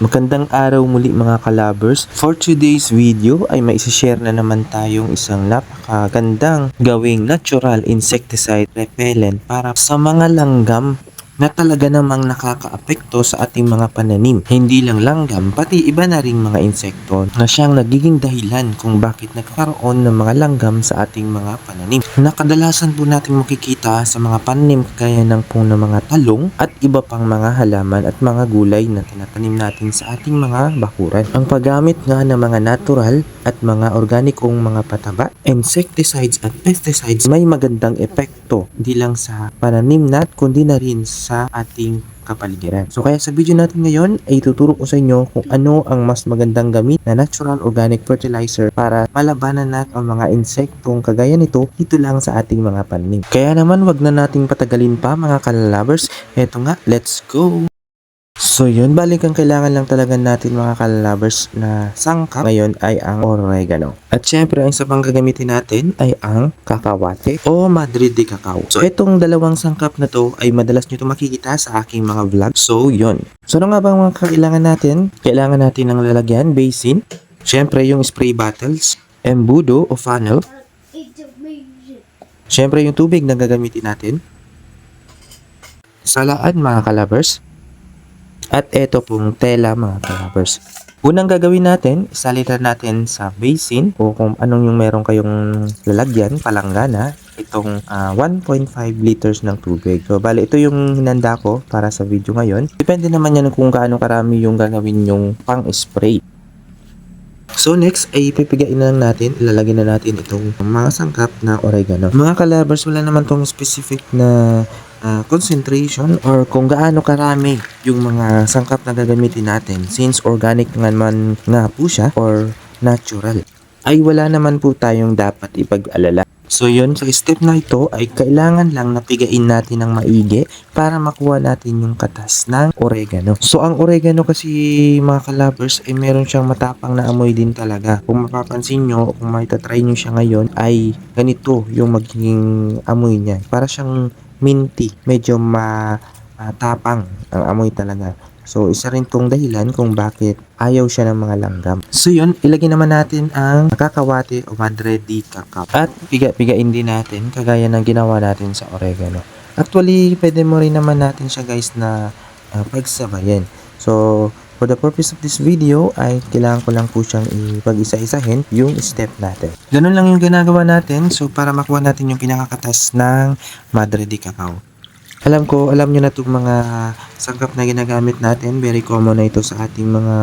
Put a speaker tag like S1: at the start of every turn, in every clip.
S1: Magandang araw muli mga kalabers. For today's video ay may share na naman tayong isang napakagandang gawing natural insecticide repellent para sa mga langgam na talaga namang nakakaapekto sa ating mga pananim. Hindi lang langgam, pati iba na ring mga insekto na siyang nagiging dahilan kung bakit nagkaroon ng mga langgam sa ating mga pananim. Nakadalasan po natin makikita sa mga pananim kaya ng po ng mga talong at iba pang mga halaman at mga gulay na tinatanim natin sa ating mga bakuran. Ang paggamit nga ng mga natural at mga organikong mga pataba, insecticides at pesticides may magandang epekto hindi lang sa pananim nat kundi na rin sa ating kapaligiran. So kaya sa video natin ngayon ay tuturo ko sa inyo kung ano ang mas magandang gamit na natural organic fertilizer para malabanan natin ang mga insektong kagaya nito dito lang sa ating mga pananim. Kaya naman wag na nating patagalin pa mga kalalabers. Eto nga, let's go! So yun, balik ang kailangan lang talaga natin mga kalalabers na sangkap ngayon ay ang oregano. At syempre, ang isa gagamitin natin ay ang kakawate o Madrid de cacao. So itong dalawang sangkap na to ay madalas nyo to makikita sa aking mga vlog. So yun. So ano nga bang mga kailangan natin? Kailangan natin ng lalagyan, basin, syempre yung spray bottles, embudo o funnel, syempre yung tubig na gagamitin natin, salaan mga kalabers, at ito pong tela mga kalabers. Unang gagawin natin, isalitan natin sa basin o kung anong yung meron kayong lalagyan, palanggana, itong ah, 1.5 liters ng tubig. So, bali, ito yung hinanda ko para sa video ngayon. Depende naman yan kung gaano karami yung gagawin yung pang-spray. So next ay pipigain na lang natin, ilalagay na natin itong mga sangkap na oregano. Mga kalabers, wala naman tong specific na ah, concentration or kung gaano karami yung mga sangkap na gagamitin natin since organic nga man nga po siya or natural ay wala naman po tayong dapat ipag-alala. So yun, sa step na ito ay kailangan lang napigain natin ng maigi para makuha natin yung katas ng oregano. So ang oregano kasi mga kalabers ay meron siyang matapang na amoy din talaga. Kung mapapansin nyo, kung maitatry nyo siya ngayon ay ganito yung magiging amoy niya. Para siyang minty, medyo matapang ang amoy talaga. So, isa rin tong dahilan kung bakit ayaw siya ng mga langgam. So, yun, ilagay naman natin ang kakawate o madre di cacao. At piga-pigain din natin, kagaya ng ginawa natin sa oregano. Actually, pwede mo rin naman natin siya guys na uh, pagsabayin. So, for the purpose of this video, ay kailangan ko lang po siyang ipag-isa-isahin yung step natin. Ganun lang yung ginagawa natin. So, para makuha natin yung pinakakatas ng madre di cacao. Alam ko, alam nyo na itong mga sangkap na ginagamit natin. Very common na ito sa ating mga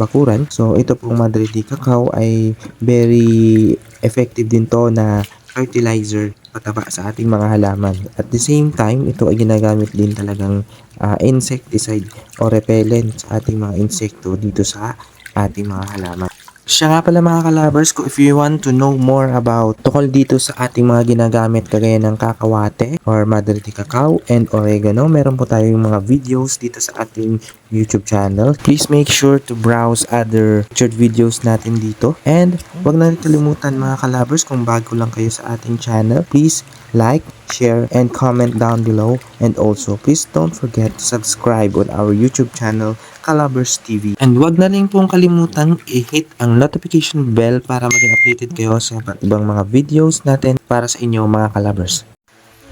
S1: bakuran. So, ito pong Madrid de Cacao ay very effective din to na fertilizer pataba sa ating mga halaman. At the same time, ito ay ginagamit din talagang ah, insecticide o repellent sa ating mga insekto dito sa ating mga halaman. Siya nga pala mga kalabers ko if you want to know more about tukol dito sa ating mga ginagamit kagaya ng kakawate or madre de cacao and oregano. Meron po tayong mga videos dito sa ating YouTube channel. Please make sure to browse other featured videos natin dito. And wag na rin kalimutan mga kalabers kung bago lang kayo sa ating channel. Please like, share, and comment down below. And also, please don't forget to subscribe on our YouTube channel, Calabers TV. And wag na rin pong kalimutan i-hit ang notification bell para maging updated kayo sa ibang mga videos natin para sa inyo mga Calabers.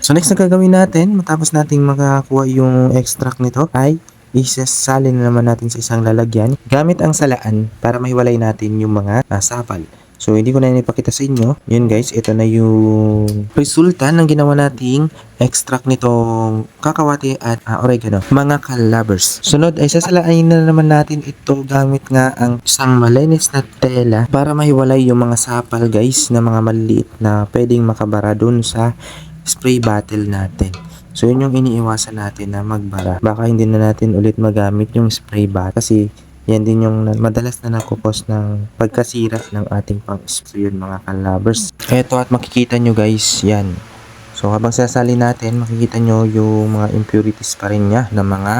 S1: So next na gagawin natin, matapos nating makakuha yung extract nito, ay isasalin na naman natin sa isang lalagyan gamit ang salaan para mahiwalay natin yung mga ah, sapal. So, hindi ko na ipakita sa inyo. Yun guys, ito na yung resulta ng ginawa nating extract nitong kakawati at ah, oregano. Mga kalabers. Sunod ay sasalain na naman natin ito gamit nga ang isang malinis na tela para mahiwalay yung mga sapal guys na mga maliit na pwedeng makabara dun sa spray bottle natin. So, yun yung iniiwasan natin na magbara. Baka hindi na natin ulit magamit yung spray bottle kasi yan din yung madalas na nakukos ng pagkasira ng ating pang spray yun mga kalabers. Eto at makikita nyo guys, yan. So habang sasali natin, makikita nyo yung mga impurities pa rin niya na mga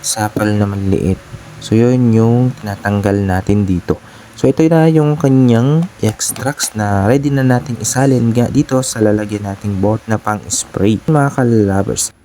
S1: sapal na maliliit. So yun yung tinatanggal natin dito. So ito na yung kanyang extracts na ready na nating isalin dito sa lalagyan nating board na pang spray mga kalabers.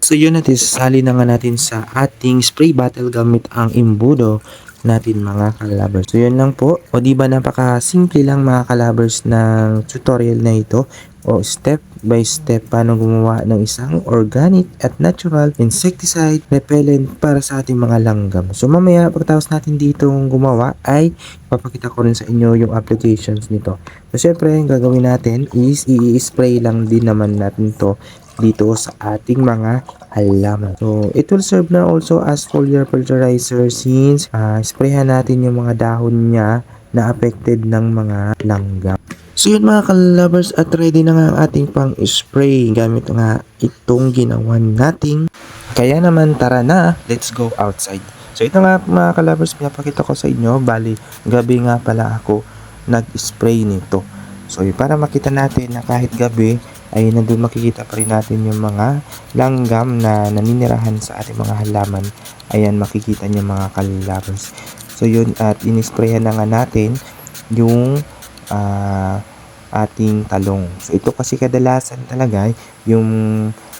S1: So yun natin, sasali na nga natin sa ating spray bottle gamit ang imbudo natin mga kalabers. So yun lang po. O di ba napaka simple lang mga kalabers ng tutorial na ito o step by step paano gumawa ng isang organic at natural insecticide repellent para sa ating mga langgam. So mamaya pagkatapos natin dito gumawa ay papakita ko rin sa inyo yung applications nito. So syempre ang gagawin natin is i-spray lang din naman natin to dito sa ating mga halaman. So, it will serve na also as foliar fertilizer since ah, sprayhan natin yung mga dahon niya na affected ng mga langgam. So yun mga kalabers at ready na nga ang ating pang spray gamit nga itong ginawa nating kaya naman tara na, let's go outside. So ito nga mga kalabers, pinapakita ko sa inyo, bali gabi nga pala ako nag-spray nito. So para makita natin na kahit gabi ay nandun makikita pa rin natin yung mga langgam na naninirahan sa ating mga halaman. Ayan makikita niyo mga kalabers. So yun at inisprayan na nga natin yung ah, ating talong. So ito kasi kadalasan talaga yung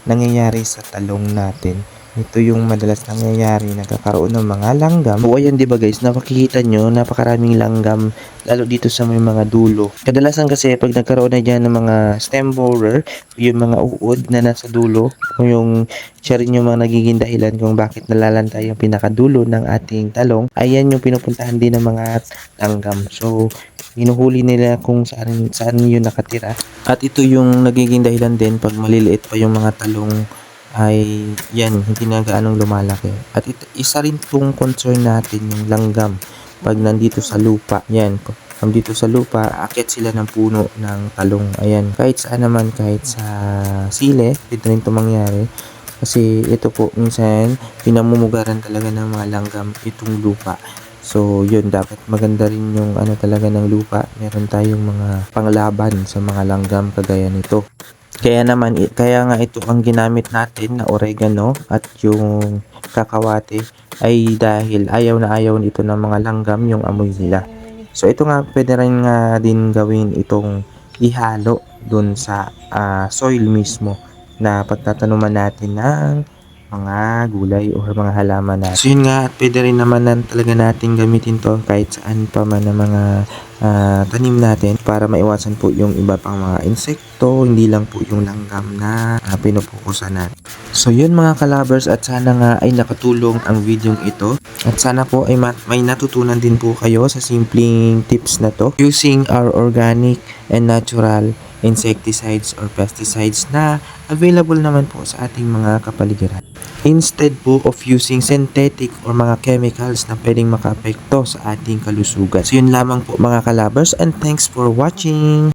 S1: nangyayari sa talong natin. Ito yung madalas nangyayari, nagkakaroon ng mga langgam. O ayan, di ba guys, napakikita nyo, napakaraming langgam, lalo dito sa may mga dulo. Kadalasan kasi, pag nagkaroon na dyan ng mga stem borer, yung mga uod na nasa dulo, yung siya rin yung mga nagiging dahilan kung bakit nalalantay yung pinakadulo ng ating talong, ayan yung pinupuntahan din ng mga langgam. So, hinuhuli nila kung saan, saan yun nakatira. At ito yung nagiging dahilan din pag maliliit pa yung mga talong ay yan, hindi na gaanong lumalaki. At ito, isa rin pong concern natin yung langgam pag nandito sa lupa. Yan, pag dito sa lupa, akit sila ng puno ng talong. Ayan, kahit saan naman, kahit sa sile, pwede rin ito mangyari. Kasi ito po, minsan, pinamumugaran talaga ng mga langgam itong lupa. So, yun, dapat maganda rin yung ano talaga ng lupa. Meron tayong mga panglaban sa mga langgam kagaya nito. Kaya naman, kaya nga ito ang ginamit natin na oregano at yung kakawate ay dahil ayaw na ayaw nito ng mga langgam yung amoy nila. So ito nga pwede rin nga din gawin itong ihalo dun sa ah, soil mismo na pagtatanuman natin ng mga gulay o mga halaman natin. So yun nga, at pwede rin naman na talaga natin gamitin to kahit saan pa man ng mga ah, tanim natin para maiwasan po yung iba pang mga insekto, hindi lang po yung langgam na uh, pinupukusan natin. So yun mga kalabers at sana nga ay nakatulong ang video ito at sana po ay ma- may natutunan din po kayo sa simpleng tips na to using our organic and natural insecticides or pesticides na available naman po sa ating mga kapaligiran. Instead po of using synthetic or mga chemicals na pwedeng makaapekto sa ating kalusugan. So yun lamang po mga kalabers and thanks for watching!